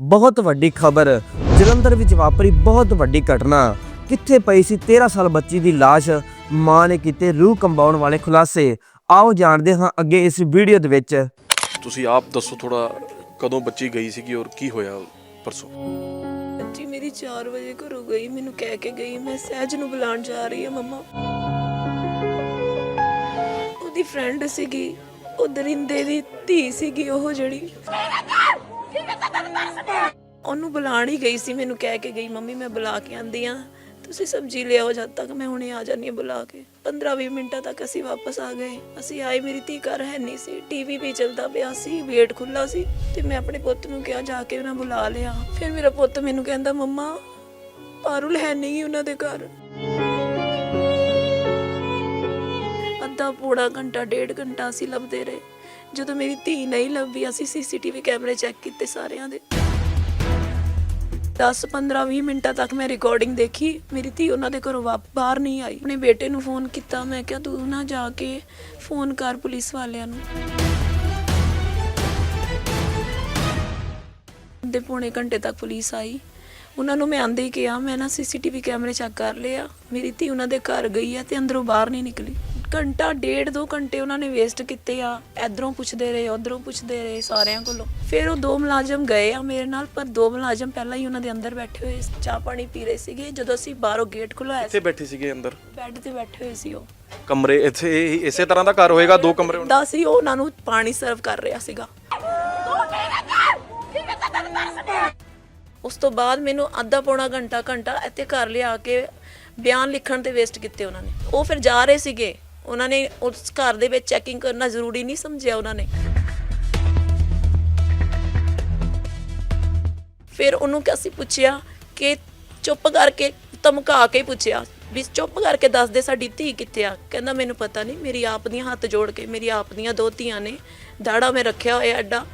ਬਹੁਤ ਵੱਡੀ ਖਬਰ। ਜਲੰਧਰ ਵਿੱਚ ਵਾਪਰੀ ਬਹੁਤ ਵੱਡੀ ਘਟਨਾ। ਕਿੱਥੇ ਪਈ ਸੀ 13 ਸਾਲ ਬੱਚੀ ਦੀ ਲਾਸ਼? ਮਾਂ ਨੇ ਕੀਤੇ ਰੂਹ ਕੰਬਾਉਣ ਵਾਲੇ ਖੁਲਾਸੇ। ਆਓ ਜਾਣਦੇ ਹਾਂ ਅੱਗੇ ਇਸ ਵੀਡੀਓ ਦੇ ਵਿੱਚ। ਤੁਸੀਂ ਆਪ ਦੱਸੋ ਥੋੜਾ ਕਦੋਂ ਬੱਚੀ ਗਈ ਸੀਗੀ ਔਰ ਕੀ ਹੋਇਆ ਪਰਸੋਂ? ਬੱਚੀ ਮੇਰੀ 4 ਵਜੇ ਘਰੋਂ ਗਈ ਮੈਨੂੰ ਕਹਿ ਕੇ ਗਈ ਮੈਂ ਸਹਿਜ ਨੂੰ ਬੁਲਾਉਣ ਜਾ ਰਹੀ ਹਾਂ ਮੰਮਾ। ਉਹਦੀ ਫਰੈਂਡ ਸੀਗੀ ਉਹ ਦਰਿੰਦੇ ਦੀ ਧੀ ਸੀਗੀ ਉਹ ਜਿਹੜੀ। ਉਹਨੂੰ ਬੁਲਾਉਣ ਹੀ ਗਈ ਸੀ, ਮੈਨੂੰ ਕਹਿ ਕੇ ਗਈ, ਮੰਮੀ, ਮੈਂ ਬੁਲਾ ਕੇ ਆਂਦੀ ਆ। ਤੁਸੀਂ ਸਬਜ਼ੀ ਲਿਆਓ ਜਦ ਤੱਕ ਮੈਂ ਹੁਣੇ ਆ ਜਾਨੀ ਆ ਬੁਲਾ ਕੇ। 15-20 ਮਿੰਟਾਂ ਤੱਕ ਅਸੀਂ ਵਾਪਸ ਆ ਗਏ। ਅਸੀਂ ਆਏ, ਮੇਰੀ ਧੀ ਘਰ ਹੈ ਨਹੀਂ ਸੀ। ਟੀਵੀ ਵੀ ਚੱਲਦਾ ਪਿਆ ਸੀ ਵੇਟ ਖੁੱਲਾ ਸੀ ਤੇ ਮੈਂ ਆਪਣੇ ਪੁੱਤ ਨੂੰ ਕਿਹਾ, ਜਾ ਕੇ ਉਹਨਾਂ ਬੁਲਾ ਲਿਆ। ਫਿਰ ਮੇਰਾ ਪੁੱਤ ਮੈਨੂੰ ਕਹਿੰਦਾ, ਮੰਮਾ, ਪਾਰੁਲ ਹੈ ਨਹੀਂ ਉਹਨਾਂ ਦੇ ਘਰ। ਅੱਧਾ ਪੂਰਾ ਘੰਟਾ, ਡੇਢ ਘੰਟਾ ਅਸੀਂ ਲੱਭਦੇ ਰਹੇ। ਜਦੋਂ ਮੇਰੀ ਧੀ ਨਹੀਂ ਲੱਭੀ, ਅਸੀਂ ਸੀਸੀਟੀਵੀ ਕੈਮਰੇ ਚੈੱਕ ਕੀਤੇ ਸਾਰਿਆਂ ਦੇ। 10 15 20 ਮਿੰਟਾਂ ਤੱਕ ਮੈਂ ਰਿਕਾਰਡਿੰਗ ਦੇਖੀ। ਮੇਰੀ ਧੀ ਉਹਨਾਂ ਦੇ ਘਰੋਂ ਵਾਪ, ਬਾਹਰ ਨਹੀਂ ਆਈ। ਆਪਣੇ ਬੇਟੇ ਨੂੰ ਫੋਨ ਕੀਤਾ। ਮੈਂ ਕਿਹਾ, ਤੂੰ ਨਾ ਜਾ ਕੇ ਫੋਨ ਕਰ ਪੁਲਿਸ ਵਾਲਿਆਂ ਨੂੰ। ਦੇ ਪੌਣੇ ਘੰਟੇ ਤੱਕ ਪੁਲਿਸ ਆਈ। ਉਹਨਾਂ ਨੂੰ ਮੈਂ ਆਂਦੇ ਹੀ ਕਿਹਾ, ਮੈਂ ਨਾ ਸੀਸੀਟੀਵੀ ਕੈਮਰੇ ਚੈੱਕ ਕਰ ਲਿਆ। ਮੇਰੀ ਧੀ ਉਹਨਾਂ ਦੇ ਘਰ ਗਈ ਹੈ ਤੇ ਅੰਦਰੋਂ ਬਾਹਰ ਨਹੀਂ ਨਿਕਲੀ। ਘੰਟਾ ਡੇਢ ਦੋ ਘੰਟੇ ਉਹਨਾਂ ਨੇ ਵੇਸਟ ਕੀਤੇ ਆ। ਇਧਰੋਂ ਪੁੱਛਦੇ ਰਹੇ ਉਧਰੋਂ ਪੁੱਛਦੇ ਰਹੇ ਸਾਰਿਆਂ ਕੋਲੋਂ। ਫਿਰ ਉਹ ਦੋ ਮੁਲਾਜ਼ਮ ਗਏ ਆ ਮੇਰੇ ਨਾਲ ਪਰ ਦੋ ਮੁਲਾਜ਼ਮ ਪਹਿਲਾਂ ਹੀ ਉਹਨਾਂ ਦੇ ਅੰਦਰ ਬੈਠੇ ਹੋਏ ਸੀ, ਚਾਹ ਪਾਣੀ ਪੀ ਰਹੇ ਸੀਗੇ। ਜਦੋਂ ਅਸੀਂ ਬਾਹਰੋਂ ਗੇਟ ਖੁਲਾਇਆ ਇੱਥੇ ਸੀ ਬੈਠੇ ਸੀਗੇ ਅੰਦਰ? ਬੈੱਡ ਤੇ ਬੈਠੇ ਹੋਏ ਸੀ ਉਹ। ਕਮਰੇ ਇੱਥੇ ਇਹ- ਇਸੇ ਤਰ੍ਹਾਂ ਦਾ ਘਰ ਹੋਏਗਾ ਦੋ ਕਮਰੇ ਹੋਣ ਦਾ ਸੀ ਉਹ ਉਹਨਾਂ ਨੂੰ ਪਾਣੀ ਸਰਵ ਕਰ ਰਿਹਾ ਸੀਗਾ। ਉਸ ਤੋਂ ਬਾਅਦ ਮੈਨੂੰ ਅੱਧਾ ਪੌਣਾ ਘੰਟਾ ਘੰਟਾ ਇੱਥੇ ਘਰ ਲਿਆ ਕੇ ਬਿਆਨ ਲਿਖਣ ਤੇ ਵੇਸਟ ਕੀਤੇ ਉਹਨਾਂ ਨੇ। ਉਹ ਫਿਰ ਜਾ ਰਹੇ ਸੀਗੇ। ਉਹਨਾਂ ਨੇ ਉਸ ਘਰ ਦੇ ਵਿੱਚ ਚੈਕਿੰਗ ਕਰਨਾ ਜ਼ਰੂਰੀ ਨਹੀਂ ਸਮਝਿਆ ਉਹਨਾਂ ਨੇ। ਫਿਰ ਉਹਨੂੰ ਅਸੀਂ ਪੁੱਛਿਆ ਕਿ ਚੁੱਪ ਕਰਕੇ ਧਮਕਾ ਕੇ ਪੁੱਛਿਆ ਵੀ ਚੁੱਪ ਕਰਕੇ ਦੱਸ ਦੇ ਸਾਡੀ ਧੀ ਕਿੱਥੇ ਆ? ਕਹਿੰਦਾ, ਮੈਨੂੰ ਪਤਾ ਨਹੀਂ, ਮੇਰੀ ਆਪ ਦੀਆਂ ਹੱਥ ਜੋੜ ਕੇ, ਮੇਰੀ ਆਪ ਦੀਆਂ ਦੋ ਧੀਆਂ ਨੇ, ਦਾੜਾ ਮੈਂ ਰੱਖਿਆ ਹੋਇਆ ਐਡਾ,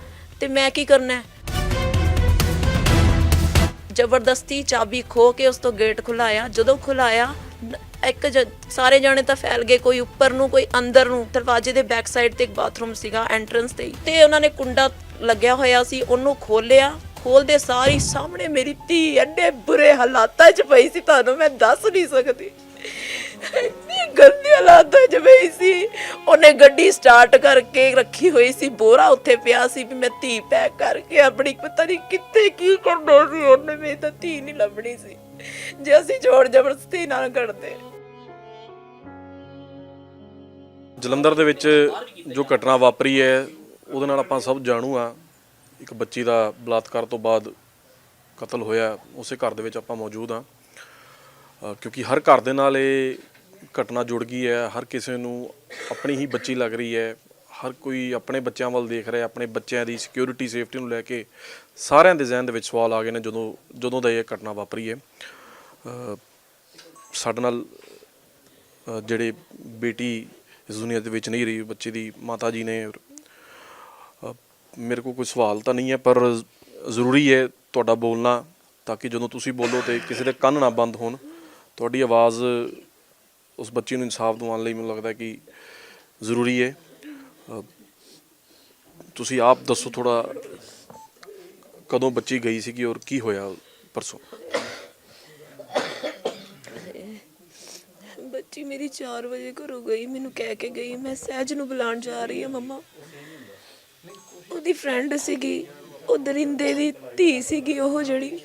ਤੇ ਮੈਂ ਕੀ ਕਰਨਾ ਜ਼ਬਰਦਸਤੀ ਚਾਬੀ ਖੋ ਕੇ ਉਸ ਤੋਂ ਗੇਟ ਖੁਲਾਇਆ। ਜਦੋਂ ਖੁਲਾਇਆ ਇੱਕ ਜ- ਸਾਰੇ ਜਾਣੇ ਤਾਂ ਫੈਲ ਗਏ, ਕੋਈ ਉੱਪਰ ਨੂੰ, ਕੋਈ ਅੰਦਰ ਨੂੰ। ਦਰਵਾਜ਼ੇ ਦੇ ਬੈਕ ਸਾਈਡ ਤੇ ਇੱਕ ਬਾਥਰੂਮ ਸੀਗਾ ਐਂਟਰੈਂਸ ਤੇ ਹੀ। ਤੇ ਉਹਨਾਂ ਨੇ ਕੁੰਡਾ ਲੱਗਿਆ ਹੋਇਆ ਸੀ, ਉਹਨੂੰ ਖੋਲਿਆ ਖੋਲਦੇ ਸਾਰੀ ਸਾਹਮਣੇ ਮੇਰੀ ਧੀ ਐਡੇ ਬੁਰੇ ਹਾਲਾਤਾਂ 'ਚ ਪਈ ਸੀ, ਤੁਹਾਨੂੰ ਮੈਂ ਦੱਸ ਨਹੀਂ ਸਕਦੀ। ਇੰਨੀ ਗੰਦੀ ਹਾਲਾਤਾਂ 'ਚ ਪਈ ਸੀ। ਉਹਨੇ ਗੱਡੀ ਸਟਾਰਟ ਕਰਕੇ ਰੱਖੀ ਹੋਈ ਸੀ, ਬੋਰਾ ਉੱਥੇ ਪਿਆ ਸੀ ਵੀ ਮੈਂ ਧੀ ਪੈਕ ਕਰਕੇ ਆਪਣੀ ਪਤਾ ਨਹੀਂ ਕਿੱਥੇ ਕੀ ਕਰਨਾ ਸੀ, ਉਹਨੇ ਮੇਰੀ ਤਾਂ ਧੀ ਨਹੀਂ ਲੱਭਣੀ ਸੀ। ਜੇ ਅਸੀਂ ਜੋੜ ਜ਼ਬਰਦਸਤੀ ਨਾਲ ਕਰਦੇ। ਜਲੰਧਰ ਦੇ ਵਿੱਚ ਜੋ ਘਟਨਾ ਵਾਪਰੀ ਹੈ, ਉਹਦੇ ਨਾਲ ਆਪਾਂ ਸਭ ਜਾਣੂ ਆ ਇੱਕ ਬੱਚੀ ਦਾ ਬਲਾਤਕਾਰ ਤੋਂ ਬਾਅਦ ਕਤਲ ਹੋਇਆ, ਉਸੇ ਘਰ ਦੇ ਵਿੱਚ ਆਪਾਂ ਮੌਜੂਦ ਆ ਕਿਉਂਕਿ ਹਰ ਘਰ ਦੇ ਨਾਲ ਇਹ ਘਟਨਾ ਜੁੜ ਗਈ ਹੈ, ਹਰ ਕਿਸੇ ਨੂੰ ਆਪਣੀ ਹੀ ਬੱਚੀ ਲੱਗ ਰਹੀ ਹੈ। ਹਰ ਕੋਈ ਆਪਣੇ ਬੱਚਿਆਂ ਵੱਲ ਦੇਖ ਰਿਹਾ, ਆਪਣੇ ਬੱਚਿਆਂ ਦੀ ਸਿਕਿਉਰਿਟੀ ਸੇਫਟੀ ਨੂੰ ਲੈ ਕੇ ਸਾਰਿਆਂ ਦੇ ਜ਼ਿਹਨ ਦੇ ਵਿੱਚ ਸਵਾਲ ਆ ਗਏ ਨੇ ਜਦੋਂ ਜਦੋਂ ਦਾ ਇਹ ਘਟਨਾ ਵਾਪਰੀ ਹੈ। ਸਾਡੇ ਨਾਲ ਜਿਹੜੇ ਬੇਟੀ ਇਸ ਦੁਨੀਆ ਦੇ ਵਿੱਚ ਨਹੀਂ ਰਹੀ ਬੱਚੇ ਦੀ ਮਾਤਾ ਜੀ ਨੇ ਔਰ, ਮੇਰੇ ਕੋਲ ਕੋਈ ਸਵਾਲ ਤਾਂ ਨਹੀਂ ਹੈ ਪਰ ਜ਼ਰੂਰੀ ਹੈ ਤੁਹਾਡਾ ਬੋਲਣਾ ਤਾਂ ਕਿ ਜਦੋਂ ਤੁਸੀਂ ਬੋਲੋ ਤੇ ਕਿਸੇ ਦੇ ਕੰਨ ਨਾ ਬੰਦ ਹੋਣ। ਤੁਹਾਡੀ ਆਵਾਜ਼ ਉਸ ਬੱਚੀ ਨੂੰ ਇਨਸਾਫ ਦਿਵਾਉਣ ਲਈ ਮੈਨੂੰ ਲੱਗਦਾ ਕਿ ਜ਼ਰੂਰੀ ਹੈ। ਤੁਸੀਂ ਆਪ ਦੱਸੋ ਥੋੜਾ ਕਦੋਂ ਬੱਚੀ ਗਈ ਸੀਗੀ ਔਰ ਕੀ ਹੋਇਆ ਪਰਸੋਂ? ਬੱਚੀ 4 ਵਜੇ ਘਰੋਂ ਗਈ, ਮੈਨੂੰ ਕਹਿ ਕੇ ਗਈ, ਮੈਂ ਸਹਿਜ ਨੂੰ ਬੁਲਾਉਣ ਜਾ ਰਹੀ ਹਾਂ ਮੰਮਾ। ਉਹਦੀ ਫਰੈਂਡ ਸੀਗੀ, ਉਹ ਦਰਿੰਦੇ ਦੀ ਧੀ ਸੀਗੀ ਉਹ ਜਿਹੜੀ।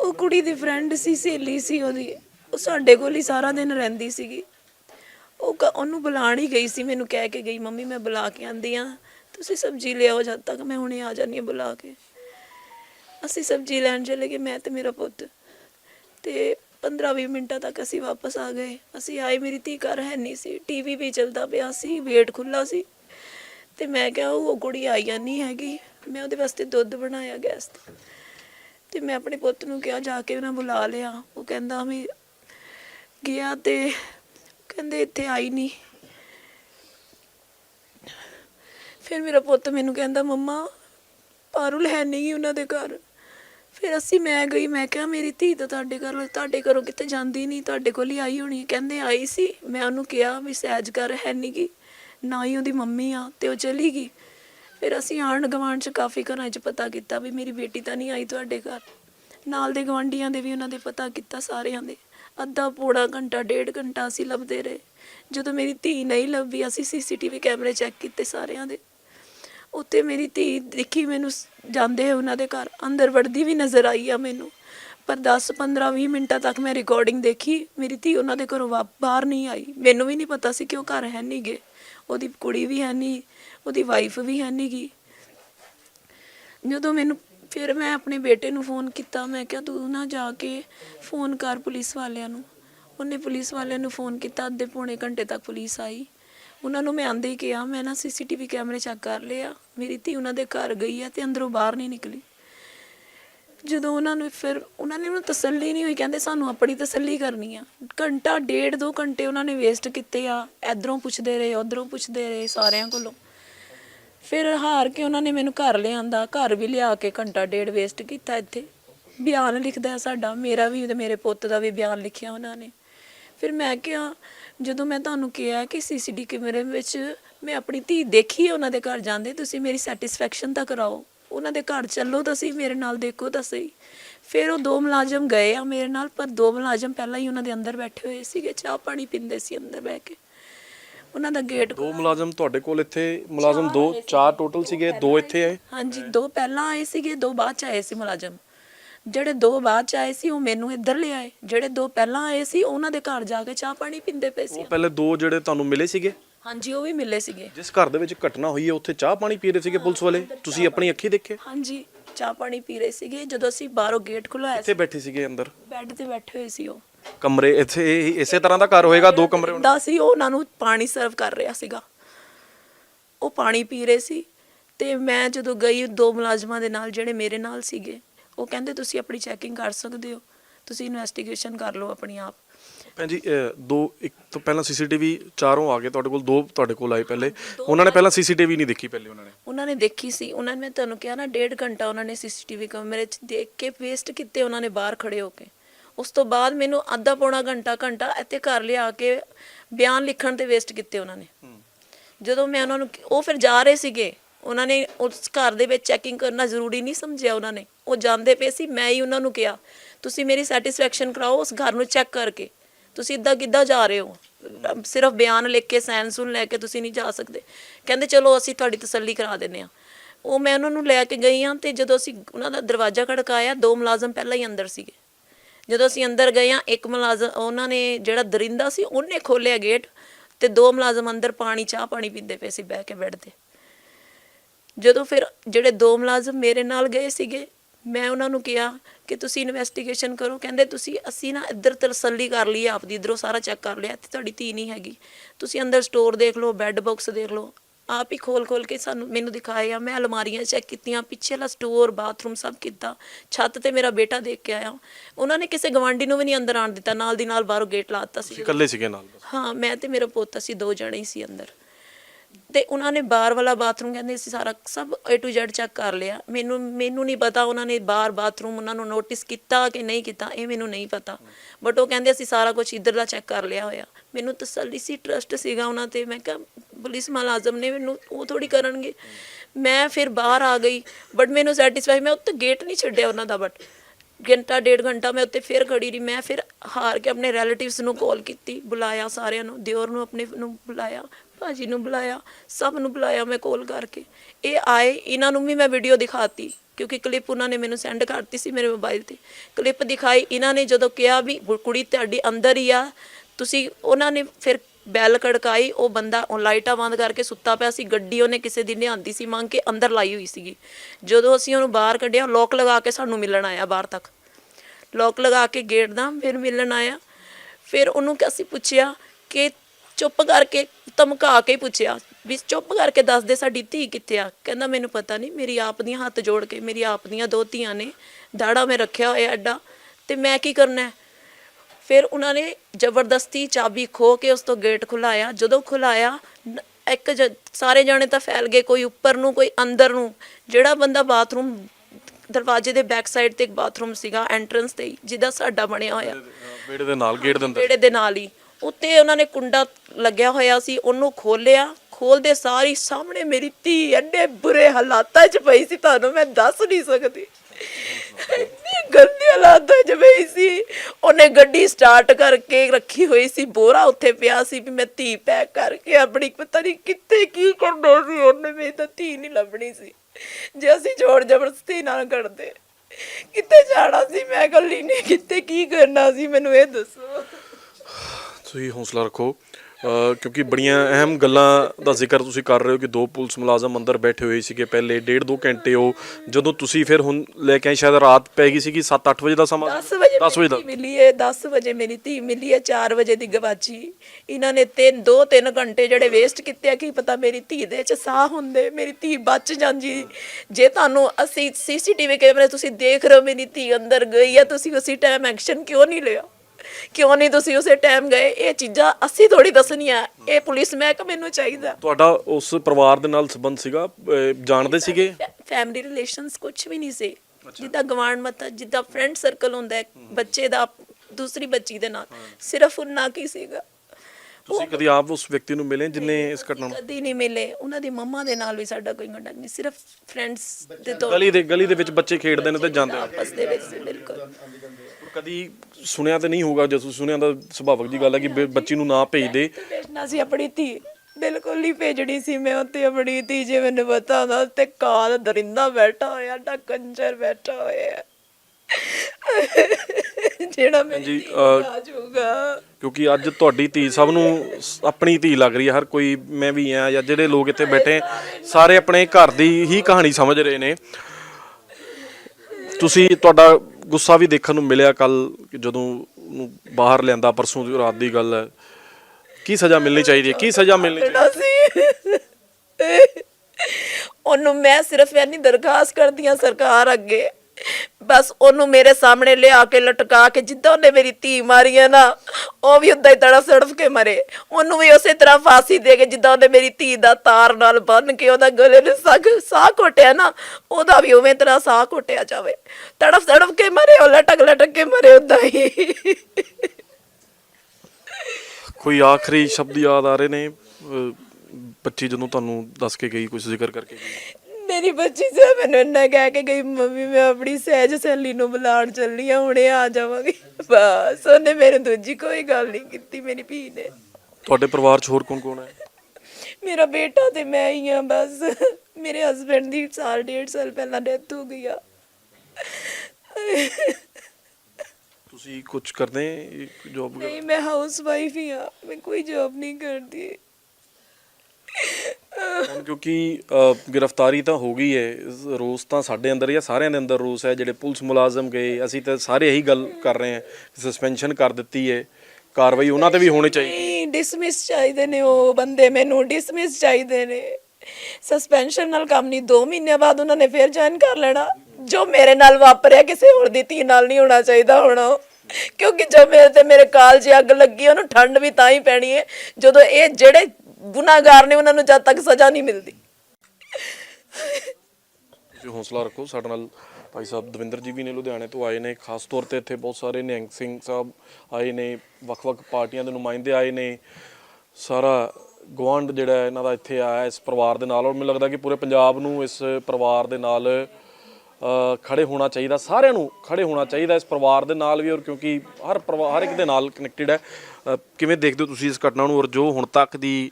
ਉਹ ਕੁੜੀ ਦੀ ਫਰੈਂਡ ਸੀ, ਸਹੇਲੀ ਸੀ ਉਹਦੀ। ਉਹ ਸਾਡੇ ਕੋਲ ਹੀ ਸਾਰਾ ਦਿਨ ਰਹਿੰਦੀ ਸੀਗੀ। ਉਹ ਕ- ਉਹਨੂੰ ਬੁਲਾਉਣ ਹੀ ਗਈ ਸੀ, ਮੈਨੂੰ ਕਹਿ ਕੇ ਗਈ, ਮੰਮੀ, ਮੈਂ ਬੁਲਾ ਕੇ ਆਂਦੀ ਆ ਤੁਸੀਂ ਸਬਜ਼ੀ ਲਿਆਓ ਜਦ ਤੱਕ, ਮੈਂ ਹੁਣੇ ਆ ਜਾਨੀ ਆ ਬੁਲਾ ਕੇ। ਅਸੀਂ ਸਬਜ਼ੀ ਲੈਣ ਚਲੇ ਗਏ, ਮੈਂ ਤੇ ਮੇਰਾ ਪੁੱਤ। ਤੇ 15-20 ਮਿੰਟਾਂ ਤੱਕ ਅਸੀਂ ਵਾਪਸ ਆ ਗਏ। ਅਸੀਂ ਆਏ, ਮੇਰੀ ਧੀ ਘਰ ਹੈ ਨਹੀਂ ਸੀ। ਟੀਵੀ ਵੀ ਚੱਲਦਾ ਪਿਆ ਸੀ, ਵੇਟ ਖੁੱਲਾ ਸੀ। ਤੇ ਮੈਂ ਕਿਹਾ, ਉਹ ਕੁੜੀ ਆਈ ਆ, ਨਹੀਂ ਹੈਗੀ। ਮੈਂ ਉਹਦੇ ਵਾਸਤੇ ਦੁੱਧ ਬਣਾਇਆ, ਗੈਸ ਤੇ। ਤੇ ਮੈਂ ਆਪਣੇ ਪੁੱਤ ਨੂੰ ਕਿਹਾ, ਜਾ ਕੇ ਉਹਨਾਂ ਬੁਲਾ ਲਿਆ। ਉਹ ਕਹਿੰਦਾ ਵੀ ਗਿਆ ਤੇ ਕਹਿੰਦੇ ਇੱਥੇ ਆਈ ਨਹੀਂ। ਫਿਰ ਮੇਰਾ ਪੁੱਤ ਮੈਨੂੰ ਕਹਿੰਦਾ, ਮੰਮਾ, ਪਾਰੁਲ ਹੈ ਨਹੀਂ ਉਹਨਾਂ ਦੇ ਘਰ। ਫਿਰ ਅਸੀਂ ਮੈਂ ਗਈ, ਮੈਂ ਕਿਹਾ ਮੇਰੀ ਧੀ ਤਾਂ ਤੁਹਾਡੇ ਘਰ, ਤੁਹਾਡੇ ਘਰੋਂ ਕਿਤੇ ਜਾਂਦੀ ਨਹੀਂ, ਤੁਹਾਡੇ ਕੋਲ ਹੀ ਆਈ ਹੋਣੀ ਕਹਿੰਦੇ ਆਈ ਸੀ। ਮੈਂ ਉਹਨੂੰ ਕਿਹਾ ਵੀ ਸਹਿਜ ਕਰ, ਹੈ ਨਹੀਂ ਗੀ। ਨਾ ਹੀ ਉਹਦੀ ਮੰਮੀ ਆ ਤੇ ਉਹ ਚਲੀ ਗਈ। ਫਿਰ ਅਸੀਂ ਆਂਢ ਗੁਆਂਢ ਚ ਕਾਫੀ ਘਰਾਂ 'ਚ ਪਤਾ ਕੀਤਾ ਵੀ ਮੇਰੀ ਬੇਟੀ ਤਾਂ ਨਹੀਂ ਆਈ ਤੁਹਾਡੇ ਘਰ। ਨਾਲ ਦੇ ਗਵਾਂਢੀਆਂ ਦੇ ਵੀ ਉਹਨਾਂ ਦੇ ਪਤਾ ਕੀਤਾ ਸਾਰਿਆਂ ਦੇ। ਅੱਧਾ ਪੌੜਾ ਘੰਟਾ, ਡੇਢ ਘੰਟਾ ਅਸੀਂ ਲੱਭਦੇ ਰਹੇ। ਜਦੋਂ ਮੇਰੀ ਧੀ ਨਹੀਂ ਲੱਭੀ, ਅਸੀਂ ਸੀਸੀਟੀਵੀ ਕੈਮਰੇ ਚੈੱਕ ਕੀਤੇ ਸਾਰਿਆਂ ਦੇ। ਉੱਤੇ ਮੇਰੀ ਧੀ ਦੇਖੀ ਮੈਨੂੰ ਜਾਂਦੇ ਉਹਨਾਂ ਦੇ ਘਰ, ਅੰਦਰ ਵੜਦੀ ਵੀ ਨਜ਼ਰ ਆਈ ਆ ਮੈਨੂੰ। ਪਰ 10 15 20 ਮਿੰਟਾਂ ਤੱਕ ਮੈਂ ਰਿਕਾਰਡਿੰਗ ਦੇਖੀ, ਮੇਰੀ ਧੀ ਉਹਨਾਂ ਦੇ ਘਰੋਂ ਵਾ- ਬਾਹਰ ਨਹੀਂ ਆਈ। ਮੈਨੂੰ ਵੀ ਨਹੀਂ ਪਤਾ ਸੀ ਕਿ ਉਹ ਘਰ ਹੈ ਨਹੀਂ ਗੇ। ਉਹਦੀ ਕੁੜੀ ਵੀ ਹੈ ਨਹੀਂ ਉਹਦੀ ਵਾਈਫ ਵੀ ਹੈ ਨਹੀਂ ਗੀ। ਜਦੋਂ ਮੈਨੂੰ ਫਿਰ ਮੈਂ ਆਪਣੇ ਬੇਟੇ ਨੂੰ ਫੋਨ ਕੀਤਾ, ਮੈਂ ਕਿਹਾ, ਤੂੰ ਨਾ ਜਾ ਕੇ ਫੋਨ ਕਰ ਪੁਲਿਸ ਵਾਲਿਆਂ ਨੂੰ। ਉਹਨੇ ਪੁਲਿਸ ਵਾਲਿਆਂ ਨੂੰ ਫੋਨ ਕੀਤਾ, ਅੱਧੇ ਪੌਣੇ ਘੰਟੇ ਤੱਕ ਪੁਲਿਸ ਆਈ। ਉਹਨਾਂ ਨੂੰ ਮੈਂ ਆਂਦੇ ਹੀ ਕਿਹਾ, ਮੈਂ ਨਾ ਸੀਸੀਟੀਵੀ ਕੈਮਰੇ ਚੈੱਕ ਕਰ ਲਿਆ ਮੇਰੀ ਧੀ ਉਹਨਾਂ ਦੇ ਘਰ ਗਈ ਆ ਤੇ ਅੰਦਰੋਂ ਬਾਹਰ ਨਹੀਂ ਨਿਕਲੀ। ਜਦੋਂ ਉਹਨਾਂ ਨੂੰ ਫਿਰ ਉਹਨਾਂ ਨੇ ਉਹਨੂੰ ਤਸੱਲੀ ਨਹੀਂ ਹੋਈ, ਕਹਿੰਦੇ ਸਾਨੂੰ ਆਪਣੀ ਤਸੱਲੀ ਕਰਨੀ ਆ। ਘੰਟਾ, ਡੇਢ, ਦੋ ਘੰਟੇ ਉਹਨਾਂ ਨੇ ਵੇਸਟ ਕੀਤੇ ਆ, ਇਧਰੋਂ ਪੁੱਛਦੇ ਰਹੇ, ਉਧਰੋਂ ਪੁੱਛਦੇ ਰਹੇ ਸਾਰਿਆਂ ਕੋਲੋਂ। ਫਿਰ ਹਾਰ ਕੇ ਉਹਨਾਂ ਨੇ ਮੈਨੂੰ ਘਰ ਲਿਆਂਦਾ, ਘਰ ਵੀ ਲਿਆ ਕੇ ਘੰਟਾ, ਡੇਢ ਵੇਸਟ ਕੀਤਾ ਇੱਥੇ। ਬਿਆਨ ਲਿਖਦਾ ਸਾਡਾ, ਮੇਰਾ ਵੀ ਤੇ ਮੇਰੇ ਪੁੱਤ ਦਾ ਵੀ ਬਿਆਨ ਲਿਖਿਆ ਉਹਨਾਂ ਨੇ। ਫਿਰ ਮੈਂ ਕਿਹਾ ਜਦੋਂ ਮੈਂ ਤੁਹਾਨੂੰ ਕਿਹਾ ਕਿ ਸੀਸੀਟੀ ਕੈਮਰੇ ਵਿੱਚ ਮੈਂ ਆਪਣੀ ਧੀ ਦੇਖੀ ਹੈ ਉਹਨਾਂ ਦੇ ਘਰ ਜਾਂਦੇ ਤੁਸੀਂ ਮੇਰੀ ਸੈਟੀਸਫੈਕਸ਼ਨ ਤਾਂ ਕਰਾਓ। ਉਹਨਾਂ ਦੇ ਘਰ ਚੱਲੋ ਤਾਂ ਸਹੀ ਮੇਰੇ ਨਾਲ ਦੇਖੋ ਤਾਂ ਸਹੀ। ਫਿਰ ਉਹ ਦੋ ਮੁਲਾਜ਼ਮ ਗਏ ਆ ਮੇਰੇ ਨਾਲ ਪਰ ਦੋ ਮੁਲਾਜ਼ਮ ਪਹਿਲਾਂ ਹੀ ਉਹਨਾਂ ਦੇ ਅੰਦਰ ਬੈਠੇ ਹੋਏ ਸੀਗੇ ਚਾਹ ਪਾਣੀ ਪੀਂਦੇ ਸੀ ਅੰਦਰ ਬਹਿ ਕੇ। ਉਹਨਾਂ ਦਾ ਗੇਟ ਦੋ ਮੁਲਾਜ਼ਮ ਤੁਹਾਡੇ ਕੋਲ ਇੱਥੇ ਮੁਲਾਜ਼ਮ ਦੋ ਚਾਰ ਟੋਟਲ ਸੀਗੇ ਦੋ ਇੱਥੇ ਆਏ? ਹਾਂਜੀ ਦੋ ਪਹਿਲਾਂ ਆਏ ਸੀਗੇ ਦੋ ਬਾਅਦ ਚ ਆਏ ਸੀ ਮੁਲਾਜ਼ਮ। ਜਿਹੜੇ ਦੋ ਬਾਅਦ ਚ ਆਏ ਸੀ ਉਹ ਮੈਨੂੰ ਇੱਧਰ ਲਿਆਏ ਜਿਹੜੇ ਦੋ ਪਹਿਲਾਂ ਆਏ ਸੀ ਉਹਨਾਂ ਦੇ ਘਰ ਜਾ ਕੇ ਚਾਹ ਪਾਣੀ ਪੀਂਦੇ ਪਏ ਸੀ। ਉਹ ਪਹਿਲੇ ਦੋ ਜਿਹੜੇ ਤੁਹਾਨੂੰ ਮਿਲੇ ਸੀਗੇ? ਹਾਂਜੀ ਉਹ ਵੀ ਮਿਲੇ ਸੀਗੇ। ਜਿਸ ਘਰ ਦੇ ਵਿੱਚ ਘਟਨਾ ਹੋਈ ਹੈ ਉੱਥੇ ਚਾਹ ਪਾਣੀ ਪੀ ਰਹੇ ਸੀਗੇ ਪੁਲਿਸ ਵਾਲੇ? ਤੁਸੀਂ ਆਪਣੀ ਅੱਖੀ ਦੇਖੇ? ਹਾਂਜੀ ਚਾਹ ਪਾਣੀ ਪੀ ਰਹੇ ਸੀਗੇ। ਜਦੋਂ ਅਸੀਂ ਬਾਹਰੋਂ ਗੇਟ ਖੁਲਾਇਆ ਸੀ ਇੱਥੇ ਬੈਠੇ ਸੀਗੇ ਅੰਦਰ? ਬੈੱਡ ਤੇ ਬੈਠੇ ਹੋਏ ਸੀ ਉਹ। ਕਮਰੇ ਇੱਥੇ ਇਹ- ਇਸੇ ਤਰ੍ਹਾਂ ਦਾ ਘਰ ਹੋਏਗਾ ਦੋ ਕਮਰੇ ਹੋਣ ਦਾ ਸੀ ਉਹ ਉਹਨਾਂ ਨੂੰ ਪਾਣੀ ਸਰਵ ਕਰ ਰਿਹਾ ਸੀਗਾ। ਉਹ ਪਾਣੀ ਪੀ ਰਹੇ ਸੀ ਤੇ ਮੈਂ ਜਦੋਂ ਗਈ ਦੋ ਮੁਲਾਜ਼ਮਾਂ ਦੇ ਨਾਲ ਜਿਹੜੇ ਮੇਰੇ ਨਾਲ ਸੀਗੇ ਉਹ ਕਹਿੰਦੇ ਤੁਸੀਂ ਆਪਣੀ ਚੈਕਿੰਗ ਕਰ ਸਕਦੇ ਹੋ। ਤੁਸੀਂ ਇਨਵੈਸਟੀਗੇਸ਼ਨ ਕਰ ਲਓ ਆਪਣੀ ਆਪ। ਭੈਣ ਜੀ ਅਹ, ਦੋ ਇੱਕ ਤੋਂ ਪਹਿਲਾਂ ਸੀਸੀਟੀਵੀ ਚਾਰੋਂ ਆ ਗਏ ਤੁਹਾਡੇ ਕੋਲ ਦੋ ਤੁਹਾਡੇ ਕੋਲ ਆਏ ਪਹਿਲੇ। ਉਹਨਾਂ ਨੇ ਪਹਿਲਾਂ ਸੀਸੀਟੀਵੀ ਨਹੀਂ ਦੇਖੀ ਪਹਿਲੇ ਉਹਨਾਂ ਨੇ। ਉਹਨਾਂ ਨੇ ਦੇਖੀ ਸੀ। ਉਹਨਾਂ ਨੇ ਮੈਂ ਤੁਹਾਨੂੰ ਕਿਹਾ ਨਾ ਡੇਢ ਘੰਟਾ ਉਹਨਾਂ ਨੇ ਸੀਸੀਟੀਵੀ ਕੈਮਰੇ 'ਚ ਦੇਖ ਕੇ ਵੇਸਟ ਕੀਤੇ ਉਹਨਾਂ ਨੇ ਬਾਹਰ ਖੜੇ ਹੋ ਕੇ। ਉਸ ਤੋਂ ਬਾਅਦ ਮੈਨੂੰ ਅੱਧਾ ਪੌਣਾ ਘੰਟਾ ਘੰਟਾ ਇੱਥੇ ਘਰ ਲਿਆ ਕੇ ਬਿਆਨ ਲਿਖਣ ਤੇ ਵੇਸਟ ਕੀਤੇ ਉਹਨਾਂ ਨੇ। ਜਦੋਂ ਮੈਂ ਉਹਨਾਂ ਨੂੰ ਉਹ ਫਿਰ ਜਾ ਰਹੇ ਸੀਗੇ। ਉਹਨਾਂ ਨੇ ਉਸ ਘਰ ਦੇ ਵਿੱਚ ਚੈਕਿੰਗ ਕਰਨਾ ਜ਼ਰੂਰੀ ਨਹੀਂ ਸਮਝਿਆ ਉਹਨਾਂ ਨੇ। ਉਹ ਜਾਂਦੇ ਪਏ ਸੀ, ਮੈਂ ਹੀ ਉਹਨਾਂ ਨੂੰ ਕਿਹਾ, ਤੁਸੀਂ ਮੇਰੀ ਸੈਟੀਸਫੈਕਸ਼ਨ ਕਰਾਓ, ਉਸ ਘਰ ਨੂੰ ਚੈੱਕ ਕਰਕੇ। ਤੁਸੀਂ ਇਦਾਂ ਕਿੱਦਾਂ ਜਾ ਰਹੇ ਹੋ? ਸਿਰਫ ਬਿਆਨ ਲਿਖ ਕੇ ਸਾਈਨ ਸੁਨ ਲੈ ਕੇ ਤੁਸੀਂ ਨਹੀਂ ਜਾ ਸਕਦੇ। ਕਹਿੰਦੇ, ਚਲੋ, ਅਸੀਂ ਤੁਹਾਡੀ ਤਸੱਲੀ ਕਰਾ ਦਿੰਨੇ ਆ ਉਹ ਮੈਂ ਉਹਨਾਂ ਨੂੰ ਲੈ ਕੇ ਗਈ ਹਾਂ ਤੇ ਜਦੋਂ ਅਸੀਂ ਉਹਨਾਂ ਦਾ ਦਰਵਾਜ਼ਾ ਖੜਕਾਇਆ, ਦੋ ਮੁਲਾਜ਼ਮ ਪਹਿਲਾਂ ਹੀ ਅੰਦਰ ਸੀਗੇ। ਜਦੋਂ ਅਸੀਂ ਅੰਦਰ ਗਏ ਆ ਇੱਕ ਮੁਲਾਜ਼ਮ, ਉਹਨਾਂ ਨੇ ਜਿਹੜਾ ਦਰਿੰਦਾ ਸੀ, ਉਹਨੇ ਖੋਲਿਆ ਗੇਟ ਤੇ ਦੋ ਮੁਲਾਜ਼ਮ ਅੰਦਰ ਪਾਣੀ, ਚਾਹ ਪਾਣੀ ਪੀਂਦੇ ਪਏ ਸੀ, ਬਹਿ ਕੇ ਬੈਠਦੇ। ਜਦੋਂ ਫਿਰ ਜਿਹੜੇ ਦੋ ਮੁਲਾਜ਼ਮ ਮੇਰੇ ਨਾਲ ਗਏ ਸੀਗੇ ਮੈਂ ਉਹਨਾਂ ਨੂੰ ਕਿਹਾ ਕਿ ਤੁਸੀਂ ਇਨਵੈਸਟੀਗੇਸ਼ਨ ਕਰੋ। ਕਹਿੰਦੇ ਤੁਸੀਂ ਅਸੀਂ ਨਾ ਇੱਧਰ ਤਸੱਲੀ ਕਰ ਲਈ ਆਪਦੀ ਇੱਧਰੋਂ ਸਾਰਾ ਚੈੱਕ ਕਰ ਲਿਆ ਤੇ ਤੁਹਾਡੀ ਧੀ ਨਹੀਂ ਹੈਗੀ। ਤੁਸੀਂ ਅੰਦਰ ਸਟੋਰ ਦੇਖ ਲਓ ਬੈੱਡ ਬਾਕਸ ਦੇਖ ਲਓ। ਆਪ ਹੀ ਖੋਲ ਖੋਲ ਕੇ ਸਾਨੂੰ ਮੈਨੂੰ ਦਿਖਾਏ ਆ ਮੈਂ ਅਲਮਾਰੀਆਂ ਚੈੱਕ ਕੀਤੀਆਂ ਪਿੱਛੇਲਾ ਸਟੋਰ ਬਾਥਰੂਮ ਸਭ ਕੀਤਾ। ਛੱਤ ਤੇ ਮੇਰਾ ਬੇਟਾ ਦੇਖ ਕੇ ਆਇਆ। ਉਹਨਾਂ ਨੇ ਕਿਸੇ ਗਵਾਂਢੀ ਨੂੰ ਵੀ ਨਹੀਂ ਅੰਦਰ ਆਣ ਦਿੱਤਾ। ਨਾਲ ਦੀ ਨਾਲ ਬਾਹਰੋਂ ਗੇਟ ਲਾਤਾ ਸੀ। ਤੁਸੀਂ ਇਕੱਲੇ ਸੀਗੇ ਨਾਲ ਹਾਂ ਮੈਂ ਤੇ ਮੇਰਾ ਪੁੱਤ ਅਸੀਂ ਦੋ ਜਣੇ ਹੀ ਸੀ ਅੰਦਰ। ਤੇ ਉਹਨਾਂ ਨੇ ਬਾਹਰ ਵਾਲਾ ਬਾਥਰੂਮ ਕਹਿੰਦੇ ਅਸੀਂ ਸਾਰਾ ਸਭ A to Z ਚੈੱਕ ਕਰ ਲਿਆ। ਮੈਨੂੰ ਮੈਨੂੰ ਨਹੀਂ ਪਤਾ ਉਹਨਾਂ ਨੇ ਬਾਹਰ ਬਾਥਰੂਮ ਉਹਨਾਂ ਨੂੰ ਨੋਟਿਸ ਕੀਤਾ ਕਿ ਨਹੀਂ ਕੀਤਾ, ਇਹ ਮੈਨੂੰ ਨਹੀਂ ਪਤਾ। ਬਟ ਉਹ ਕਹਿੰਦੇ ਅਸੀਂ ਸਾਰਾ ਕੁਝ ਇੱਧਰ ਦਾ ਚੈੱਕ ਕਰ ਲਿਆ ਹੋਇਆ। ਮੈਨੂੰ ਤਸੱਲੀ ਸੀ ਟਰਸਟ ਸੀਗਾ ਉਹਨਾਂ ਤੇ। ਮੈਂ ਕਿਹਾ, ਪੁਲਿਸ ਮੁਲਾਜ਼ਮ ਨੇ ਮੈਨੂੰ ਉਹ ਥੋੜੀ ਕਰਨਗੇ। ਮੈਂ ਫਿਰ ਬਾਹਰ ਆ ਗਈ ਬਟ ਮੈਨੂੰ ਸੈਟੀਸਫਾਈ ਮੈਂ ਉੱਤੇ ਗੇਟ ਨਹੀਂ ਛੱਡਿਆ ਉਹਨਾਂ ਦਾ ਬਟ ਘੰਟਾ, ਡੇਢ ਘੰਟਾ ਮੈਂ ਉੱਤੇ ਫਿਰ ਖੜੀ ਰਹੀ। ਮੈਂ ਫਿਰ ਹਾਰ ਕੇ ਆਪਣੇ ਰਿਲੇਟਿਵਸ ਨੂੰ ਕਾਲ ਕੀਤੀ, ਬੁਲਾਇਆ ਸਾਰਿਆਂ ਨੂੰ, ਦਿਓਰ ਨੂੰ, ਆਪਣੇ ਨੂੰ ਬੁਲਾਇਆ। ਭਾਜੀ ਨੂੰ ਬੁਲਾਇਆ, ਸਭ ਨੂੰ ਬੁਲਾਇਆ ਮੈਂ ਕੋਲ ਕਰਕੇ। ਇਹ ਆਏ, ਇਹਨਾਂ ਨੂੰ ਵੀ ਮੈਂ ਵੀਡੀਓ ਦਿਖਾਤੀ, ਕਿਉਂਕਿ ਕਲਿੱਪ ਉਹਨਾਂ ਨੇ ਮੈਨੂੰ ਸੈਂਡ ਕਰਤੀ ਸੀ ਮੇਰੇ ਮੋਬਾਈਲ ਤੇ। ਕਲਿੱਪ ਦਿਖਾਈ, ਇਹਨਾਂ ਨੇ ਜਦੋਂ ਕਿਹਾ ਵੀ ਕੁੜੀ ਤੁਹਾਡੀ ਅੰਦਰ ਹੀ ਆ, ਤੁਸੀਂ, ਉਹਨਾਂ ਨੇ ਫਿਰ ਬੈਲ ਕੜਕਾਈ, ਉਹ ਬੰਦਾ ਉਹ ਲਾਈਟਾਂ ਬੰਦ ਕਰਕੇ ਸੁੱਤਾ ਪਿਆ ਸੀ, ਗੱਡੀ ਉਹਨੇ ਕਿਸੇ ਦੀ ਲਿਆਂਦੀ ਸੀ, ਮੰਗ ਕੇ ਅੰਦਰ ਲਾਈ ਹੋਈ ਸੀਗੀ। ਜਦੋਂ ਅਸੀਂ ਉਹਨੂੰ ਬਾਹਰ ਕੱਢਿਆ ਲੋਕ ਲਗਾ ਕੇ ਸਾਨੂੰ ਮਿਲਣ ਆਇਆ ਬਾਹਰ ਤੱਕ। ਲੋਕ ਲਗਾ ਕੇ ਗੇਟ ਦਾ ਫਿਰ ਮਿਲਣ ਆਇਆ। ਫਿਰ ਉਹਨੂੰ ਅਸੀਂ ਪੁੱਛਿਆ ਕਿ ਚੁੱਪ ਕਰਕੇ ਧਮਕਾ ਕੇ ਪੁੱਛਿਆ ਵੀ ਚੁੱਪ ਕਰਕੇ ਦੱਸ ਦੇ ਸਾਡੀ ਧੀ ਕਿੱਥੇ ਆ? ਕਹਿੰਦਾ ਮੈਨੂੰ ਪਤਾ ਨਹੀਂ ਮੇਰੀ ਆਪ ਦੀਆਂ ਹੱਥ ਜੋੜ ਕੇ ਮੇਰੀ ਆਪ ਦੀਆਂ ਦੋ ਧੀਆਂ ਨੇ ਦਾੜਾ ਮੈਂ ਰੱਖਿਆ ਹੋਇਆ ਐਡਾ ਤੇ ਮੈਂ ਕੀ ਕਰਨਾ? ਫਿਰ ਉਹਨਾਂ ਨੇ ਜ਼ਬਰਦਸਤੀ ਚਾਬੀ ਖੋ ਕੇ ਉਸ ਤੋਂ ਗੇਟ ਖੁਲਾਇਆ। ਜਦੋਂ ਖੁਲਾਇਆ ਇੱਕ ਸਾਰੇ ਜਾਣੇ ਤਾਂ ਫੈਲ ਗਏ ਕੋਈ ਉੱਪਰ ਨੂੰ ਕੋਈ ਅੰਦਰ ਨੂੰ। ਜਿਹੜਾ ਬੰਦਾ ਬਾਥਰੂਮ ਦਰਵਾਜ਼ੇ ਦੇ ਬੈਕ ਸਾਈਡ ਤੇ ਇੱਕ ਬਾਥਰੂਮ ਸੀਗਾ ਐਂਟਰੈਂਸ ਤੇ ਜਿਹਦਾ ਸਾਡਾ ਬਣਿਆ ਹੋਇਆ। ਵਿਹੜੇ ਦੇ ਨਾਲ ਗੇਟ ਦੇ ਅੰਦਰ? ਵਿਹੜੇ ਦੇ ਨਾਲ ਹੀ। ਉੱਤੇ ਉਹਨਾਂ ਨੇ ਕੁੰਡਾ ਲੱਗਿਆ ਹੋਇਆ ਸੀ, ਉਹਨੂੰ ਖੋਲਿਆ ਖੋਲਦੇ ਸਾਰੀ ਸਾਹਮਣੇ ਮੇਰੀ ਧੀ ਐਡੇ ਬੁਰੇ ਹਾਲਾਤਾਂ 'ਚ ਪਈ ਸੀ, ਤੁਹਾਨੂੰ ਮੈਂ ਦੱਸ ਨਹੀਂ ਸਕਦੀ। ਇੰਨੀ ਗੰਦੀ ਹਾਲਾਤਾਂ 'ਚ ਪਈ ਸੀ। ਉਹਨੇ ਗੱਡੀ ਸਟਾਰਟ ਕਰਕੇ ਰੱਖੀ ਹੋਈ ਸੀ, ਬੋਰਾ ਉੱਥੇ ਪਿਆ ਸੀ ਵੀ ਮੈਂ ਧੀ ਪੈਕ ਕਰਕੇ ਆਪਣੀ ਪਤਾ ਨਹੀਂ ਕਿੱਥੇ ਕੀ ਕਰਨਾ ਸੀ, ਉਹਨੇ ਮੇਰੀ ਤਾਂ ਧੀ ਨਹੀਂ ਲੱਭਣੀ ਸੀ। ਜੇ ਅਸੀਂ ਜ਼ੋਰ ਜ਼ਬਰਦਸਤੀ ਨਾਲ ਕਰਦੇ ਕਿੱਥੇ ਜਾਣਾ ਸੀ? ਮੈਂ ਇਕੱਲੀ ਨੇ ਕਿੱਥੇ ਕੀ ਕਰਨਾ ਸੀ? ਮੈਨੂੰ ਇਹ ਦੱਸੋ। ਤੁਸੀਂ ਹੌਸਲਾ ਰੱਖੋ। ਕਿਉਂਕਿ ਬੜੀਆਂ ਅਹਿਮ ਗੱਲਾਂ ਦਾ ਜ਼ਿਕਰ ਤੁਸੀਂ ਕਰ ਰਹੇ ਹੋ ਕਿ ਦੋ ਪੁਲਿਸ ਮੁਲਾਜ਼ਮ ਅੰਦਰ ਬੈਠੇ ਹੋਏ ਸੀਗੇ ਪਹਿਲੇ ਡੇਢ ਦੋ ਘੰਟੇ ਉਹ ਜਦੋਂ ਤੁਸੀਂ ਫਿਰ ਹੁਣ ਲੈ ਕੇ ਆਏ ਸ਼ਾਇਦ ਰਾਤ ਪੈ ਗਈ ਸੀਗੀ 7-8 ਵਜੇ ਦਾ ਸਮਾਂ। 10 ਵਜੇ 10 ਵਜੇ ਦਾ। ਮਿਲੀ ਹੈ 10 ਵਜੇ ਮੇਰੀ ਧੀ ਮਿਲੀ ਹੈ 4 ਵਜੇ ਦੀ ਗਵਾਚੀ। ਇਹਨਾਂ ਨੇ ਤਿੰਨ ਦੋ ਤਿੰਨ ਘੰਟੇ ਜਿਹੜੇ ਵੇਸਟ ਕੀਤੇ ਆ ਕੀ ਪਤਾ ਮੇਰੀ ਧੀ ਦੇ ਚ ਸਾਹ ਹੁੰਦੇ ਮੇਰੀ ਧੀ ਬਚ ਜਾਂਦੀ। ਜੇ ਤੁਹਾਨੂੰ ਅਸੀਂ ਸੀਸੀਟੀਵੀ ਕੈਮਰੇ ਤੁਸੀਂ ਦੇਖ ਰਹੇ ਹੋ ਮੇਰੀ ਧੀ ਅੰਦਰ ਗਈ ਹੈ ਤੁਸੀਂ ਉਸੇ ਟਾਈਮ ਐਕਸ਼ਨ ਕਿਉਂ ਨਹੀਂ ਲਿਆ? ਕਿਉਂ ਨਹੀਂ ਤੁਸੀਂ ਉਸੇ ਟਾਈਮ ਗਏ? ਇਹ ਚੀਜ਼ਾਂ ਅਸੀਂ ਥੋੜੀ ਦੱਸਣੀਆਂ। ਇਹ ਪੁਲਿਸ ਮਹਿਕਮੇ ਨੂੰ ਚਾਹੀਦਾ। ਤੁਹਾਡਾ ਉਸ ਪਰਿਵਾਰ ਦੇ ਨਾਲ ਸੰਬੰਧ ਸੀਗਾ? ਅ, ਜਾਣਦੇ ਸੀਗੇ? ਫੈਮਿਲੀ ਰਿਲੇਸ਼ਨਸ ਕੁਝ ਵੀ ਨਹੀਂ ਸੀ। ਜਿੱਦਾਂ ਗਵਾਂਡ ਮਤਾ ਜਿੱਦਾਂ ਫਰੈਂਡ ਸਰਕਲ ਹੁੰਦਾ ਹੈ ਬੱਚੇ ਦਾ ਦੂਸਰੀ ਬੱਚੀ ਦੇ ਨਾਲ। ਸਿਰਫ ਉਹਨਾਂ ਕੀ ਸੀਗਾ। ਤੁਸੀਂ ਕਦੀ ਆਪ ਉਸ ਵਿਅਕਤੀ ਨੂੰ ਮਿਲੇ ਜਿਨੇ ਇਸ ਘਟਨਾ ਨੂੰ? ਕਦੀ ਨਹੀਂ ਮਿਲੇ। ਉਹਨਾਂ ਦੀ ਮੰਮਾ ਦੇ ਨਾਲ ਵੀ ਸਾਡਾ ਕੋਈ ਕੰਟੈਕਟ ਨਹੀਂ। ਸਿਰਫ ਫਰੈਂਡਸ ਦੇ ਤੋਂ ਗਲੀ ਦੇ ਗਲੀ ਦੇ ਵਿੱਚ ਬੱਚੇ ਖੇਡਦੇ ਨੇ ਤੇ ਜਾਂਦੇ ਨੇ। ਆਪਸ ਦੇ ਵਿੱਚ ਬਿਲਕੁਲ। ਕਦੀ ਸੁਣਿਆ ਤੇ ਨਹੀਂ ਹੋਊਗਾ ਜੇ ਤੁਸੀਂ ਸੁਣਿਆ ਤਾਂ ਸੁਭਾਵਕ ਜੀ ਗੱਲ ਹੈ ਕਿ ਬ- ਬੱਚੀ ਨੂੰ ਨਾ ਭੇਜ ਦੇ। ਭੇਜਣਾ ਸੀ ਆਪਣੀ ਧੀ ਬਿਲਕੁਲ ਨਹੀਂ ਭੇਜਣੀ ਸੀ ਮੈਂ ਉੱਤੇ ਆਪਣੀ ਧੀ ਜੇ ਮੈਨੂੰ ਪਤਾ ਹੁੰਦਾ ਉੱਤੇ ਕਾਲ ਦਰਿੰਦਾ ਬੈਠਾ ਹੋਇਆ ਡਾ ਕੰਜਰ ਬੈਠਾ ਹੋਇਆ। ਜਿਹੜਾ ਮੇਰੀ ਜੀ, ਧੀ ਆ ਜਾਊਗਾ। ਕਿਉਂਕਿ ਅੱਜ ਤੁਹਾਡੀ ਧੀ ਸਭ ਨੂੰ ਸ- ਆਪਣੀ ਧੀ ਲੱਗ ਰਹੀ ਹੈ ਹਰ ਕੋਈ ਮੈਂ ਵੀ ਆ ਜਾਂ ਜਿਹੜੇ ਲੋਕ ਇੱਥੇ ਬੈਠੇ ਸਾਰੇ ਆਪਣੇ ਘਰ ਦੀ ਹੀ ਕਹਾਣੀ ਸਮਝ ਰਹੇ ਨੇ। ਤੁਸੀਂ ਤੁਹਾਡਾ ਗੁੱਸਾ ਵੀ ਦੇਖਣ ਨੂੰ ਮਿਲਿਆ ਕੱਲ ਜਦੋਂ ਉਹਨੂੰ ਬਾਹਰ ਲਿਆਂਦਾ, ਪਰਸੋਂ ਦੀ ਰਾਤ ਦੀ ਗੱਲ ਹੈ। ਕੀ ਸਜ਼ਾ ਮਿਲਣੀ ਚਾਹੀਦੀ ਹੈ? ਕੀ ਸਜ਼ਾ ਮਿਲਣੀ ਚਾਹੀਦੀ ਜਿਹੜਾ ਉਹਨੂੰ ਮੈਂ ਸਿਰਫ ਇੰਨੀ ਦਰਖਾਸਤ ਕਰਦੀ ਹਾਂ ਸਰਕਾਰ ਅੱਗੇ। ਬਸ ਉਹਨੂੰ ਮੇਰੇ ਸਾਹਮਣੇ ਲਿਆ ਕੇ ਲਟਕਾ ਕੇ, ਜਿੱਦਾਂ ਉਹਨੇ ਮੇਰੀ ਧੀ ਮਾਰੀ ਹੈ ਨਾ, ਉਹ ਵੀ ਉਦਾਂ ਹੀ ਤੜਫ ਤੜਫ ਕੇ ਮਰੇ। ਉਹਨੂੰ ਵੀ ਉਸੇ ਤਰ੍ਹਾਂ ਫਾਂਸੀ ਦੇ ਕੇ, ਜਿੱਦਾਂ ਉਹਨੇ ਮੇਰੀ ਧੀ ਦਾ ਤਾਰ ਨਾਲ ਬੰਨ ਕੇ ਉਹਦਾ ਗਲੇ ਨੂੰ ਸਾਹ ਘੋਟਿਆ ਨਾ, ਉਹਦਾ ਵੀ ਉਵੇਂ ਤਰ੍ਹਾਂ ਸਾਹ ਘੋਟਿਆ ਜਾਵੇ। ਤੜਫ ਤੜਫ ਕੇ ਮਰੇ ਉਹ ਲਟਕ ਲਟਕ ਕੇ ਮਰੇ ਉਦਾਂ ਹੀ। ਕੋਈ ਆਖਰੀ ਸ਼ਬਦ ਯਾਦ ਆ ਰਹੇ ਨੇ? ਅਹ, ਬੱਚੀ ਜਦੋਂ ਤੁਹਾਨੂੰ ਦੱਸ ਕੇ ਗਈ ਕੁਝ ਜ਼ਿਕਰ ਕਰਕੇ ਗਈ? ਮੇਰੀ ਬੱਚੀ ਸੇ ਮੈਨੂੰ ਇੰਨਾ ਕਹਿ ਕੇ ਗਈ ਮੰਮੀ ਮੈਂ ਆਪਣੀ ਸਹਿਜ ਸਹੇਲੀ ਨੂੰ ਬੁਲਾਉਣ ਚੱਲੀ ਆ ਹੁਣੇ ਆ ਜਾਵਾਂਗੀ। ਬਸ ਉਹਨੇ ਮੇਰੇ ਦੂਜੀ ਕੋਈ ਗੱਲ ਨਹੀਂ ਕੀਤੀ ਮੇਰੀ ਧੀ ਨੇ। ਤੁਹਾਡੇ ਪਰਿਵਾਰ 'ਚ ਹੋਰ ਕੌਣ ਕੌਣ ਹੈ? ਮੇਰਾ ਬੇਟਾ ਤੇ ਮੈਂ ਹੀ ਆ ਬਸ। ਮੇਰੇ ਹਸਬੰਡ ਦੀ ਸਾਲ ਡੇਢ ਸਾਲ ਪਹਿਲਾਂ ਡੈਥ ਹੋ ਗਈ ਆ। ਤੁਸੀਂ ਕੁਝ ਕਰਦੇ ਜੋਬ ਨਹੀਂ ਮੈਂ ਹਾਊਸ ਵਾਈਫ ਹੀ। ਆ ਮੈਂ ਕੋਈ ਜੌਬ ਨਹੀਂ ਕਰਦੀ। ਹੁਣ ਕਿਉਂਕਿ ਅ, ਗ੍ਰਿਫਤਾਰੀ ਤਾਂ ਹੋ ਗਈ ਹੈ। ਰੋਸ ਤਾਂ ਸਾਡੇ ਅੰਦਰ ਜਾਂ ਸਾਰਿਆਂ ਦੇ ਅੰਦਰ ਰੋਸ ਹੈ। ਜਿਹੜੇ ਪੁਲਿਸ ਮੁਲਾਜ਼ਮ ਗਏ ਅਸੀਂ ਤਾਂ ਸਾਰੇ ਇਹੀ ਗੱਲ ਕਰ ਰਹੇ ਹਾਂ। ਸਸਪੈਂਸ਼ਨ ਕਰ ਦਿੱਤੀ ਹੈ। ਕਾਰਵਾਈ ਉਹਨਾਂ ਤੇ ਵੀ ਹੋਣੀ ਚਾਹੀਦੀ। ਨਹੀਂ ਡਿਸਮਿਸ ਚਾਹੀਦੇ ਨੇ ਉਹ ਬੰਦੇ ਮੈਨੂੰ। ਡਿਸਮਿਸ ਚਾਹੀਦੇ ਨੇ। ਸਸਪੈਂਸ਼ਨ ਨਾਲ ਕੰਮ ਨਹੀਂ। 2 ਮਹੀਨੇ ਬਾਅਦ ਉਹਨਾਂ ਨੇ ਫੇਰ ਜੁਆਇਨ ਕਰ ਲੈਣਾ। ਜੋ ਮੇਰੇ ਨਾਲ ਵਾਪਰਿਆ, ਕਿਸੇ ਹੋਰ ਦੀ ਧੀ ਨਾਲ ਨਹੀਂ ਹੋਣਾ ਚਾਹੀਦਾ ਹੁਣ ਕਿਉਂਕਿ ਜੋ ਮੇਰੇ ਤੇ ਮੇਰੇ ਕਾਲ ਅੱਗ ਲੱਗੀ, ਉਹਨੂੰ ਠੰਡ ਵੀ ਤਾਂ ਹੀ ਪੈਣੀ ਹੈ ਜਦੋਂ ਇਹ ਜਿਹੜੇ ਗੁਨਾਹਗਾਰ ਨੇ, ਉਹਨਾਂ ਨੂੰ ਜਦ ਤੱਕ ਸਜ਼ਾ ਨਹੀਂ ਮਿਲਦੀ। ਤੁਸੀਂ ਹੌਸਲਾ ਰੱਖੋ, ਸਾਡੇ ਨਾਲ ਭਾਈ ਸਾਹਿਬ ਦਵਿੰਦਰ ਜੀ ਵੀ ਨੇ ਲੁਧਿਆਣੇ ਤੋਂ ਆਏ ਨੇ। ਖਾਸ ਤੌਰ ਤੇ ਇੱਥੇ ਬਹੁਤ ਸਾਰੇ ਨਿਹੰਗ ਸਿੰਘ ਸਾਹਿਬ ਆਏ ਨੇ, ਵੱਖ-ਵੱਖ ਪਾਰਟੀਆਂ ਦੇ ਨੁਮਾਇੰਦੇ ਆਏ ਨੇ। ਸਾਰਾ ਗਵਾਂਡ ਜਿਹੜਾ ਇਹਨਾਂ ਦਾ ਇੱਥੇ ਆਇਆ ਇਸ ਪਰਿਵਾਰ ਦੇ ਨਾਲ। ਔਰ ਮੈਨੂੰ ਲੱਗਦਾ ਕਿ ਪੂਰੇ ਪੰਜਾਬ ਨੂੰ ਇਸ ਪਰਿਵਾਰ ਦੇ ਨਾਲ ਖੜੇ ਹੋਣਾ ਚਾਹੀਦਾ, ਸਾਰਿਆਂ ਨੂੰ ਖੜੇ ਹੋਣਾ ਚਾਹੀਦਾ ਇਸ ਪਰਿਵਾਰ ਦੇ ਨਾਲ ਵੀ ਔਰ ਕਿਉਂਕਿ ਹਰ ਪਰਿਵਾਰ ਹਰ ਇੱਕ ਦੇ ਨਾਲ ਕਨੈਕਟਡ ਹੈ। ਕਿਵੇਂ ਦੇਖਦੇ ਹੋ ਤੁਸੀਂ ਇਸ ਘਟਨਾ ਨੂੰ ਔਰ ਜੋ ਹੁਣ ਤੱਕ ਦੀ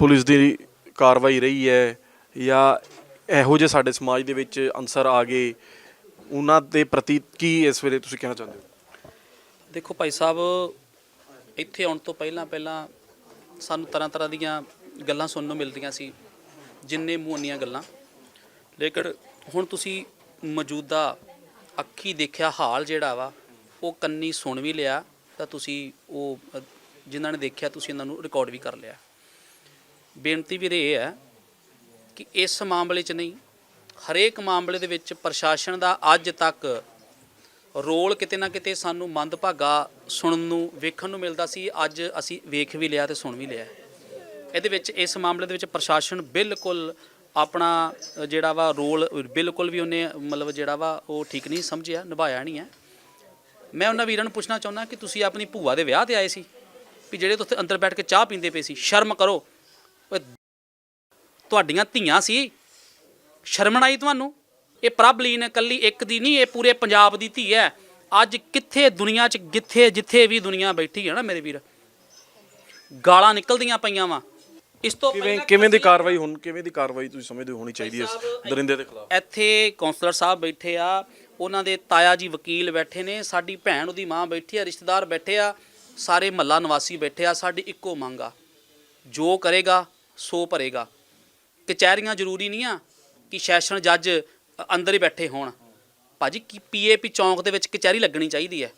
ਪੁਲਿਸ ਦੀ ਕਾਰਵਾਈ ਰਹੀ ਹੈ ਜਾਂ ਇਹੋ ਜਿਹੇ ਸਾਡੇ ਸਮਾਜ ਦੇ ਵਿੱਚ ਅਨਸਰ ਆ ਗਏ, ਉਹਨਾਂ ਦੇ ਪ੍ਰਤੀ ਕੀ ਇਸ ਵੇਲੇ ਤੁਸੀਂ ਕਹਿਣਾ ਚਾਹੁੰਦੇ ਹੋ? ਦੇਖੋ ਭਾਈ ਸਾਹਿਬ, ਇੱਥੇ ਆਉਣ ਤੋਂ ਪਹਿਲਾਂ ਪਹਿਲਾਂ ਸਾਨੂੰ ਤਰ੍ਹਾਂ ਤਰ੍ਹਾਂ ਦੀਆਂ ਗੱਲਾਂ ਸੁਣਨ ਨੂੰ ਮਿਲਦੀਆਂ ਸੀ, ਜਿੰਨੇ ਮੂੰਹਨੀਆਂ ਗੱਲਾਂ। ਲੇਕਿਨ ਹੁਣ ਤੁਸੀਂ ਮੌਜੂਦਾ ਅੱਖੀ ਦੇਖਿਆ ਹਾਲ ਜਿਹੜਾ ਵਾ ਉਹ ਕੰਨੀ ਸੁਣ ਵੀ ਲਿਆ ਤਾਂ ਤੁਸੀਂ ਉਹ ਅ, ਜਿਨ੍ਹਾਂ ਨੇ ਦੇਖਿਆ ਤੁਸੀਂ ਇਹਨਾਂ ਨੂੰ ਰਿਕਾਰਡ ਵੀ ਕਰ ਲਿਆ। ਬੇਨਤੀ ਵੀ ਇਹ ਹੈ ਕਿ ਇਸ ਮਾਮਲੇ 'ਚ ਨਹੀਂ ਹਰੇਕ ਮਾਮਲੇ ਦੇ ਵਿੱਚ ਪ੍ਰਸ਼ਾਸਨ ਦਾ ਅੱਜ ਤੱਕ ਰੋਲ ਕਿਤੇ ਨਾ ਕਿਤੇ ਸਾਨੂੰ ਮੰਦਭਾਗਾ ਸੁਣਨ ਨੂੰ ਵੇਖਣ ਨੂੰ ਮਿਲਦਾ ਸੀ। ਅੱਜ ਅਸੀਂ ਵੇਖ ਵੀ ਲਿਆ ਤੇ ਸੁਣ ਵੀ ਲਿਆ। ਇਹਦੇ ਵਿੱਚ ਇਸ ਮਾਮਲੇ ਦੇ ਵਿੱਚ ਪ੍ਰਸ਼ਾਸਨ ਬਿਲਕੁਲ ਆਪਣਾ ਜਿਹੜਾ ਵਾ ਰੋਲ ਬਿਲਕੁਲ ਵੀ ਉਹਨੇ ਮਤਲਬ ਜਿਹੜਾ ਵਾ ਉਹ ਠੀਕ ਨਹੀਂ ਸਮਝਿਆ, ਨਿਭਾਇਆ ਨਹੀਂ ਹੈ। ਮੈਂ ਉਹਨਾਂ ਵੀਰਾਂ ਨੂੰ ਪੁੱਛਣਾ ਚਾਹੁੰਦਾ ਕਿ ਤੁਸੀਂ ਆਪਣੀ ਭੂਆ ਦੇ ਵਿਆਹ ਤੇ ਆਏ ਸੀ ਵੀ ਜਿਹੜੇ ਤੁਸੀਂ ਅੰਦਰ ਬੈਠ ਕੇ ਚਾਹ ਪੀਂਦੇ ਪਏ ਸੀ, ਸ਼ਰਮ ਕਰੋ। ਤੁਹਾਡੀਆਂ ਧੀਆਂ ਸੀ, ਸ਼ਰਮ ਆਈ ਤੁਹਾਨੂੰ? ਇਹ ਪ੍ਰਭਲੀਨ ਇਕੱਲੀ ਇੱਕ ਦੀ ਨਹੀਂ, ਇਹ ਪੂਰੇ ਪੰਜਾਬ ਦੀ ਧੀ ਹੈ। ਅੱਜ ਕਿੱਥੇ ਦੁਨੀਆ 'ਚ ਕਿੱਥੇ ਜਿੱਥੇ ਵੀ ਦੁਨੀਆ ਬੈਠੀ ਹੈ ਨਾ ਮੇਰੇ ਵੀਰ, ਗਾਲਾਂ ਨਿਕਲਦੀਆਂ ਪਈਆਂ ਵਾ। ਇਸ ਤੋਂ ਕਿਵੇਂ ਪਹਿਲਾਂ ਕਿਵੇਂ ਦੀ ਕਾਰਵਾਈ ਹੁਣ ਕਿਵੇਂ ਦੀ ਕਾਰਵਾਈ ਤੁਸੀਂ ਸਮਝਦੇ ਹੋ ਹੋਣੀ ਚਾਹੀਦੀ ਹੈ ਇਸ ਦਰਿੰਦੇ ਦੇ ਖਿਲਾਫ? ਇੱਥੇ ਕਾਉਂਸਲਰ ਸਾਹਿਬ ਬੈਠੇ ਆ ਉਹਨਾਂ ਦੇ ਤਾਇਆ ਜੀ ਵਕੀਲ ਬੈਠੇ ਨੇ ਸਾਡੀ ਭੈਣ ਉਹਦੀ ਮਾਂ ਬੈਠੀ ਆ ਰਿਸ਼ਤੇਦਾਰ ਬੈਠੇ ਆ ਸਾਰੇ ਮਹੱਲਾ ਨਿਵਾਸੀ ਬੈਠੇ ਆ ਸਾਡੀ ਇੱਕੋ ਮੰਗ ਆ। ਜੋ ਕਰੇਗਾ ਸੋ ਭਰੇਗਾ। ਕਚਹਿਰੀਆਂ ਜ਼ਰੂਰੀ ਨਹੀਂ ਆ ਕਿ ਸੈਸ਼ਨ ਜੱਜ ਅੰਦਰ ਹੀ ਬੈਠੇ ਹੋਣ। ਭਾਜੀ ਕੀ ਪੀਏਪੀ ਚੌਂਕ ਦੇ ਵਿੱਚ ਕਚਹਿਰੀ ਲੱਗਣੀ ਚਾਹੀਦੀ ਹੈ?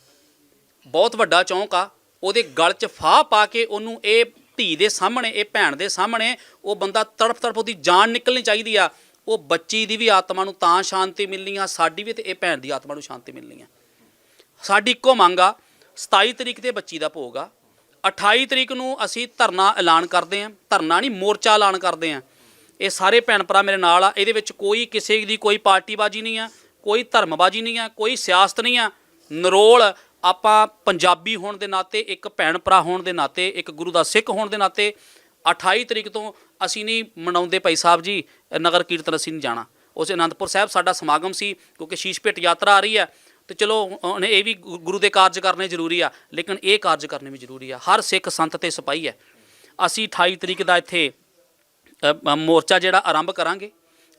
ਬਹੁਤ ਵੱਡਾ ਚੌਂਕ ਆ ਉਹਦੇ ਗਲ 'ਚ ਫਾਹ ਪਾ ਕੇ ਉਹਨੂੰ ਇਹ ਧੀ ਦੇ ਸਾਹਮਣੇ, ਇਹ ਭੈਣ ਦੇ ਸਾਹਮਣੇ, ਉਹ ਬੰਦਾ ਤੜਫ ਤੜਫ ਉਹਦੀ ਜਾਨ ਨਿਕਲਣੀ ਚਾਹੀਦੀ ਆ। ਉਹ ਬੱਚੀ ਦੀ ਵੀ ਆਤਮਾ ਨੂੰ ਤਾਂ ਸ਼ਾਂਤੀ ਮਿਲਣੀ ਆ, ਸਾਡੀ ਵੀ ਤੇ ਇਹ ਭੈਣ ਦੀ ਆਤਮਾ ਨੂੰ ਸ਼ਾਂਤੀ ਮਿਲਣੀ ਆ। ਸਾਡੀ ਇੱਕੋ ਮੰਗ ਆ 27 ਤਰੀਕ ਤੇ ਬੱਚੀ ਦਾ ਭੋਗ ਆ। 28 ਤਰੀਕ ਨੂੰ ਅਸੀਂ ਧਰਨਾ ਐਲਾਨ ਕਰਦੇ ਆਂ, ਧਰਨਾ ਨਹੀਂ, ਮੋਰਚਾ ਐਲਾਨ ਕਰਦੇ ਆਂ। ਇਹ ਸਾਰੇ ਭੈਣ ਭਰਾ ਮੇਰੇ ਨਾਲ ਆ, ਇਹਦੇ ਵਿੱਚ ਕੋਈ ਕਿਸੇ ਦੀ ਕੋਈ ਪਾਰਟੀਬਾਜ਼ੀ ਨਹੀਂ ਆ, ਕੋਈ ਧਰਮਬਾਜ਼ੀ ਨਹੀਂ ਆ, ਕੋਈ ਸਿਆਸਤ ਨਹੀਂ ਆ। ਨਰੋਲ ਆਪਾਂ ਪੰਜਾਬੀ ਹੋਣ ਦੇ ਨਾਤੇ, ਇੱਕ ਭੈਣ ਭਰਾ ਹੋਣ ਦੇ ਨਾਤੇ, ਇੱਕ ਗੁਰੂ ਦਾ ਸਿੱਖ ਹੋਣ ਦੇ ਨਾਤੇ 28 ਤਰੀਕ ਤੋਂ ਅਸੀਂ ਨਹੀਂ ਮਨਾਉਂਦੇ ਭਾਈ ਸਾਹਿਬ ਜੀ, ਨਗਰ ਕੀਰਤਨ ਅਸੀਂ ਨਹੀਂ ਜਾਣਾ। ਉਸ ਅਨੰਦਪੁਰ ਸਾਹਿਬ ਸਾਡਾ ਸਮਾਗਮ ਸੀ, ਕਿਉਂਕਿ ਸ਼ੀਸ਼ ਭੇਟ ਯਾਤਰਾ ਆ ਰਹੀ ਹੈ। ਤੇ ਚਲੋ ਉਹਨੇ ਇਹ ਵੀ ਗੁਰੂ ਦੇ ਕਾਰਜ ਕਰਨੇ ਜ਼ਰੂਰੀ ਆ, ਲੇਕਿਨ ਇਹ ਕਾਰਜ ਕਰਨੇ ਵੀ ਜ਼ਰੂਰੀ ਆ। ਹਰ ਸਿੱਖ ਸੰਤ ਤੇ ਸਿਪਾਹੀ ਹੈ। ਅਸੀਂ 28 ਤਰੀਕ ਦਾ ਇੱਥੇ ਮੋਰਚਾ ਜਿਹੜਾ ਆਰੰਭ ਕਰਾਂਗੇ।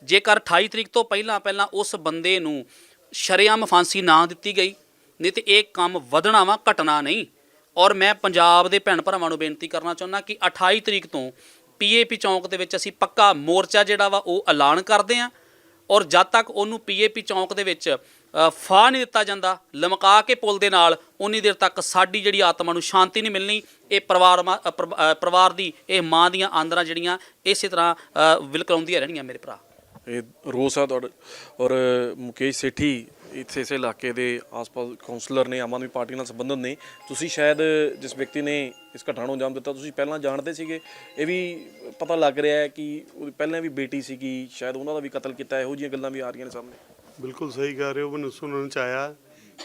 ਜੇਕਰ 28 ਤਰੀਕ ਤੋਂ ਪਹਿਲਾਂ ਪਹਿਲਾਂ ਉਸ ਬੰਦੇ ਨੂੰ ਸ਼ਰੇਆਮ ਫਾਂਸੀ ਨਾ ਦਿੱਤੀ ਗਈ ਨਹੀਂ ਤੇ ਇਹ ਕੰਮ ਵਧਣਾ ਵਾ ਘਟਣਾ ਨਹੀਂ। ਔਰ ਮੈਂ ਪੰਜਾਬ ਦੇ ਭੈਣ ਭਰਾਵਾਂ ਨੂੰ ਬੇਨਤੀ ਕਰਨਾ ਚਾਹੁੰਦਾ ਕਿ 28 ਤਰੀਕ ਤੋਂ ਪੀਏਪੀ ਚੌਂਕ ਦੇ ਵਿੱਚ ਅਸੀਂ ਪੱਕਾ ਮੋਰਚਾ ਜਿਹੜਾ ਵਾ ਉਹ ਐਲਾਨ ਕਰਦੇ ਆਂ। ਔਰ ਜਦ ਤੱਕ ਉਹਨੂੰ ਪੀਏਪੀ ਚੌਂਕ ਦੇ ਵਿੱਚ ਅ, ਫਾਹ ਨਹੀਂ ਦਿੱਤਾ ਜਾਂਦਾ ਲਮਕਾ ਕੇ ਪੁਲ ਦੇ ਨਾਲ ਉਨੀ ਦੇਰ ਤੱਕ ਸਾਡੀ ਜਿਹੜੀ ਆਤਮਾ ਨੂੰ ਸ਼ਾਂਤੀ ਨਹੀਂ ਮਿਲਣੀ ਇਹ ਪਰਿਵਾਰ ਮਾ- ਪਰਿਵਾਰ ਦੀ ਇਹ ਮਾਂ ਦੀਆਂ ਆਂਦਰਾਂ ਜਿਹੜੀਆਂ ਇਸੇ ਤਰ੍ਹਾਂ ਅ, ਵਿਲਕਾਉਂਦੀਆਂ ਰਹਿਣੀਆਂ ਮੇਰੇ ਭਰਾ। ਇਹ ਰੋਸ ਆ ਤੁਹਾਡਾ ਔਰ ਮੁਕੇਸ਼ ਸੇਠੀ ਇੱਥੇ ਇਸੇ ਇਲਾਕੇ ਦੇ ਆਸ-ਪਾਸ ਕਾਉਂਸਲਰ ਨੇ, ਆਮ ਆਦਮੀ ਪਾਰਟੀ ਨਾਲ ਸੰਬੰਧਿਤ ਨੇ। ਤੁਸੀਂ ਸ਼ਾਇਦ ਜਿਸ ਵਿਅਕਤੀ ਨੇ ਇਸ ਘਟਨਾ ਨੂੰ ਅੰਜਾਮ ਦਿੱਤਾ, ਤੁਸੀਂ ਪਹਿਲਾਂ ਜਾਣਦੇ ਸੀਗੇ। ਇਹ ਵੀ ਪਤਾ ਲੱਗ ਰਿਹਾ ਹੈ ਕਿ ਉਹਦੀ ਪਹਿਲਾਂ ਵੀ ਬੇਟੀ ਸੀਗੀ, ਸ਼ਾਇਦ ਉਹਨਾਂ ਦਾ ਵੀ ਕਤਲ ਕੀਤਾ, ਇਹੋ ਜਿਹੀਆਂ ਗੱਲਾਂ ਵੀ ਆ ਰਹੀਆਂ ਨੇ ਸਾਹਮਣੇ। ਬਿਲਕੁਲ ਸਹੀ ਕਹਿ ਰਹੇ ਹੋ, ਮੈਨੂੰ ਸੁਣਨ ਚ ਆਇਆ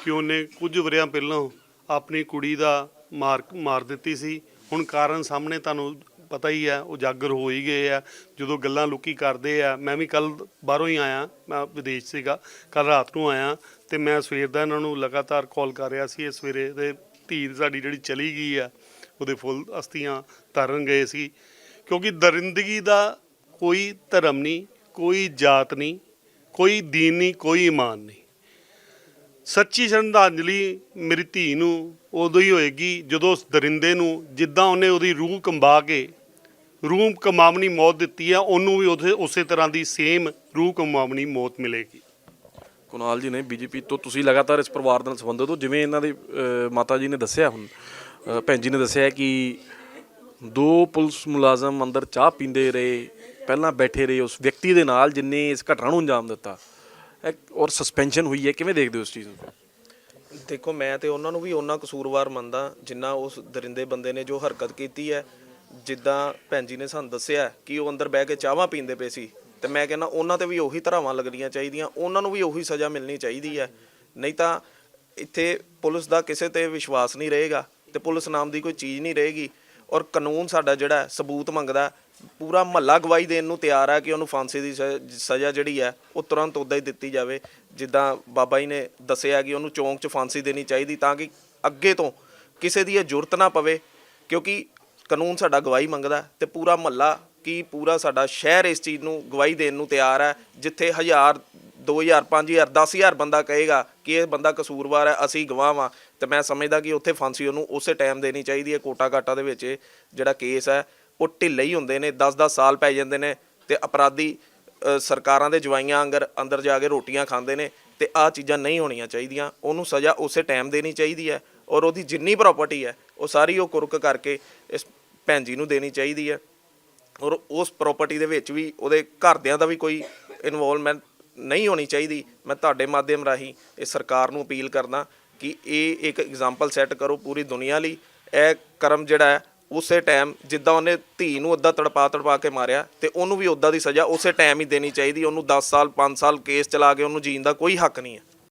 ਕਿ ਉਹਨੇ ਕੁਝ ਵਰਿਆਂ ਪਹਿਲਾਂ ਆਪਣੀ ਕੁੜੀ ਦਾ ਮਾਰ ਮਾਰ ਦਿੱਤੀ ਸੀ। ਹੁਣ ਕਾਰਨ ਸਾਹਮਣੇ ਤੁਹਾਨੂੰ ਪਤਾ ਹੀ ਹੈ ਉਜਾਗਰ ਹੋ ਹੀ ਗਏ ਆ, ਜਦੋਂ ਗੱਲਾਂ ਲੁਕੀ ਕਰਦੇ ਆ, ਮੈਂ ਵੀ ਕੱਲ ਬਾਹਰੋਂ ਹੀ ਆਇਆ, ਮੈਂ ਵਿਦੇਸ਼ ਸੀਗਾ ਕੱਲ ਰਾਤ ਨੂੰ ਆਇਆ, ਤੇ ਮੈਂ ਸਵੇਰ ਦਾ ਇਹਨਾਂ ਨੂੰ ਲਗਾਤਾਰ ਕਾਲ ਕਰ ਰਿਹਾ ਸੀ, ਇਹ ਸਵੇਰੇ ਦੇ ਧੀ ਸਾਡੀ ਜਿਹੜੀ ਚਲੀ ਗਈ ਆ, ਉਹਦੇ ਫੁੱਲ ਅਸਤੀਆਂ ਤਰਨ ਗਏ ਸੀ, ਕਿਉਂਕਿ ਦਰਿੰਦਗੀ ਦਾ ਕੋਈ ਧਰਮ ਨਹੀਂ, ਕੋਈ ਜਾਤ ਨਹੀਂ, ਕੋਈ ਦੀਨ ਨਹੀਂ, ਕੋਈ ਇਮਾਨ ਨਹੀਂ। ਸੱਚੀ ਸ਼ਰਧਾਂਜਲੀ ਮੇਰੀ ਧੀ ਨੂੰ ਉਦੋਂ ਹੀ ਹੋਏਗੀ, ਜਦੋਂ ਉਸ ਦਰਿੰਦੇ ਨੂੰ, ਜਿੱਦਾਂ ਉਹਨੇ ਉਹਦੀ ਰੂਹ ਕੰਬਾ ਕੇ ਰੂਹ ਕਮਾਵਣੀ ਮੌਤ ਦਿੱਤੀ ਆ ਉਹਨੂੰ ਵੀ ਉਸੇ ਉਸੇ ਤਰ੍ਹਾਂ ਦੀ ਸੇਮ ਰੂਹ ਕਮਾਵਣੀ ਮੌਤ ਮਿਲੇਗੀ। ਕੁਨਾਲ ਜੀ ਨੇ ਬੀਜੇਪੀ ਤੋਂ ਤੁਸੀਂ ਲਗਾਤਾਰ ਇਸ ਪਰਿਵਾਰ ਨਾਲ ਸੰਬੰਧਿਤ ਹੋ ਜਿਵੇਂ ਇਹਨਾਂ ਦੇ ਅ, ਮਾਤਾ ਜੀ ਨੇ ਦੱਸਿਆ ਹੁਣ ਅ, ਭੈਣ ਜੀ ਨੇ ਦੱਸਿਆ ਕਿ ਦੋ ਪੁਲਿਸ ਮੁਲਾਜ਼ਮ ਅੰਦਰ ਚਾਹ ਪੀਂਦੇ ਰਹੇ ਪਹਿਲਾਂ ਬੈਠੇ ਰਹੇ ਉਸ ਵਿਅਕਤੀ ਦੇ ਨਾਲ ਜਿਨੇ ਇਸ ਘਟਨਾ ਨੂੰ ਅੰਜਾਮ ਦਿੱਤਾ। ਇਹ- ਔਰ ਸਸਪੈਂਸ਼ਨ ਹੋਈ ਹੈ ਕਿਵੇਂ ਦੇਖਦੇ ਹੋ ਇਸ ਚੀਜ਼ ਨੂੰ? ਦੇਖੋ ਮੈਂ ਤੇ ਉਹਨਾਂ ਨੂੰ ਵੀ ਉਹਨਾਂ ਕਸੂਰਵਾਰ ਮੰਨਦਾ ਜਿੰਨਾ ਉਸ ਦਰਿੰਦੇ ਬੰਦੇ ਨੇ ਜੋ ਹਰਕਤ ਕੀਤੀ ਹੈ ਜਿੱਦਾਂ ਭੈਣ ਜੀ ਨੇ ਸਾਨੂੰ ਦੱਸਿਆ ਕਿ ਉਹ ਅੰਦਰ ਬਹਿ ਕੇ ਚਾਹਾਂ ਪੀਂਦੇ ਪਏ ਸੀ, ਤੇ ਮੈਂ ਕਹਿੰਦਾ ਉਹਨਾਂ ਤੇ ਵੀ ਉਹੀ ਧਰਾਵਾਂ ਲੱਗਣੀਆਂ ਚਾਹੀਦੀਆਂ, ਉਹਨਾਂ ਨੂੰ ਵੀ ਉਹੀ ਸਜ਼ਾ ਮਿਲਣੀ ਚਾਹੀਦੀ ਹੈ। ਨਹੀਂ ਤਾਂ ਇੱਥੇ ਪੁਲਿਸ ਦਾ ਕਿਸੇ ਤੇ ਵਿਸ਼ਵਾਸ ਨਹੀਂ ਰਹੇਗਾ ਤੇ ਪੁਲਿਸ ਨਾਮ ਦੀ ਕੋਈ ਚੀਜ਼ ਨਹੀਂ ਰਹੇਗੀ ਔਰ ਕਾਨੂੰਨ ਸਾਡਾ ਜਿਹੜਾ ਸਬੂਤ ਮੰਗਦਾ ਪੂਰਾ ਮਹੱਲਾ ਗਵਾਹੀ ਦੇਣ ਨੂੰ ਤਿਆਰ ਹੈ ਕਿ ਉਹਨੂੰ ਫਾਂਸੀ ਦੀ ਸ- ਸਜ਼ਾ ਜਿਹੜੀ ਹੈ, ਉਹ ਤੁਰੰਤ ਉਦਾਂ ਹੀ ਦਿੱਤੀ ਜਾਵੇ। ਜਿੱਦਾਂ ਬਾਬਾ ਜੀ ਨੇ ਦੱਸਿਆ ਕਿ ਉਹਨੂੰ ਚੌਂਕ 'ਚ ਫਾਂਸੀ ਦੇਣੀ ਚਾਹੀਦੀ ਤਾਂ ਕਿ ਅੱਗੇ ਤੋਂ ਕਿਸੇ ਦੀ ਇਹ ਜ਼ਰੂਰਤ ਨਾ ਪਵੇ, ਕਿਉਂਕਿ ਕਾਨੂੰਨ ਸਾਡਾ ਗਵਾਹੀ ਮੰਗਦਾ ਹੈ ਤੇ ਪੂਰਾ ਮਹੱਲਾ ਕੀ ਪੂਰਾ ਸਾਡਾ ਸ਼ਹਿਰ ਇਸ ਚੀਜ਼ ਨੂੰ ਗਵਾਹੀ ਦੇਣ ਨੂੰ ਤਿਆਰ ਹੈ, ਜਿੱਥੇ ਹਜ਼ਾਰ 2000 5000 10000 ਬੰਦਾ ਕਹੇਗਾ ਕਿ ਇਹ ਬੰਦਾ ਕਸੂਰਵਾਰ ਹੈ, ਅਸੀਂ ਗਵਾਹ ਵਾਂ ਤੇ ਮੈਂ ਸਮਝਦਾ ਕਿ ਉੱਥੇ ਫਾਂਸੀ ਉਹਨੂੰ ਉਸੇ ਟਾਈਮ ਦੇਣੀ ਚਾਹੀਦੀ ਹੈ, ਕੋਟਾ ਕਾਟਾ ਦੇ ਵਿੱਚ ਇਹ ਜਿਹੜਾ ਕੇਸ ਹੈ, ਉਹ ਢਿੱਲੇ ਹੀ ਹੁੰਦੇ ਨੇ 10-10 ਸਾਲ ਪੈ ਜਾਂਦੇ ਨੇ ਤੇ ਅਪਰਾਧੀ ਸਰਕਾਰਾਂ ਦੇ ਜਵਾਈਆਂ ਅੰਗਰ ਅੰਦਰ ਜਾ ਕੇ ਰੋਟੀਆਂ ਖਾਂਦੇ ਨੇ ਤੇ ਆਹ ਚੀਜ਼ਾਂ ਨਹੀਂ ਹੋਣੀਆਂ ਚਾਹੀਦੀਆਂ, ਉਹਨੂੰ ਸਜ਼ਾ ਉਸੇ ਟਾਈਮ ਦੇਣੀ ਚਾਹੀਦੀ ਹੈ ਔਰ ਉਹਦੀ ਜਿੰਨੀ ਪ੍ਰਾਪਰਟੀ ਹੈ, ਉਹ ਸਾਰੀ ਉਹ ਕੁਰਕ ਕਰਕੇ ਇਸ ਭੈਣ ਜੀ ਨੂੰ ਦੇਣੀ ਚਾਹੀਦੀ ਹੈ। ਔਰ ਉਸ ਪ੍ਰਾਪਰਟੀ ਦੇ ਵਿੱਚ ਵੀ ਉਹਦੇ ਘਰਦਿਆਂ ਦਾ ਵੀ ਕੋਈ ਇਨਵੋਲਵਮੈਂਟ ਨਹੀਂ ਹੋਣੀ ਚਾਹੀਦੀ। ਮੈਂ ਤੁਹਾਡੇ ਮਾਧਿਅਮ ਰਾਹੀਂ ਇਹ ਸਰਕਾਰ ਨੂੰ ਅਪੀਲ ਕਰਦਾ ਕਿ ਇਹ ਇੱਕ ਐਗਜ਼ਾਮਪਲ ਸੈੱਟ ਕਰੋ ਪੂਰੀ ਦੁਨੀਆ ਲਈ। ਇਹ ਕਰਮ ਜਿਹੜਾ ਹੈ, ਉਸੇ ਟਾਈਮ ਜਿੱਦਾਂ ਉਹਨੇ ਧੀ ਨੂੰ ਅੱਧਾ ਤੜਪਾ ਤੜਪਾ ਕੇ ਮਾਰਿਆ ਤੇ ਉਹਨੂੰ ਵੀ ਉਦਾਂ ਦੀ ਸਜ਼ਾ ਉਸੇ ਟਾਈਮ ਹੀ ਦੇਣੀ ਚਾਹੀਦੀ। ਉਹਨੂੰ 10 ਸਾਲ 5 ਸਾਲ ਕੇਸ ਚਲਾ ਕੇ ਉਹਨੂੰ ਜੀਣ ਦਾ ਕੋਈ ਹੱਕ ਨਹੀਂ ਹੈ।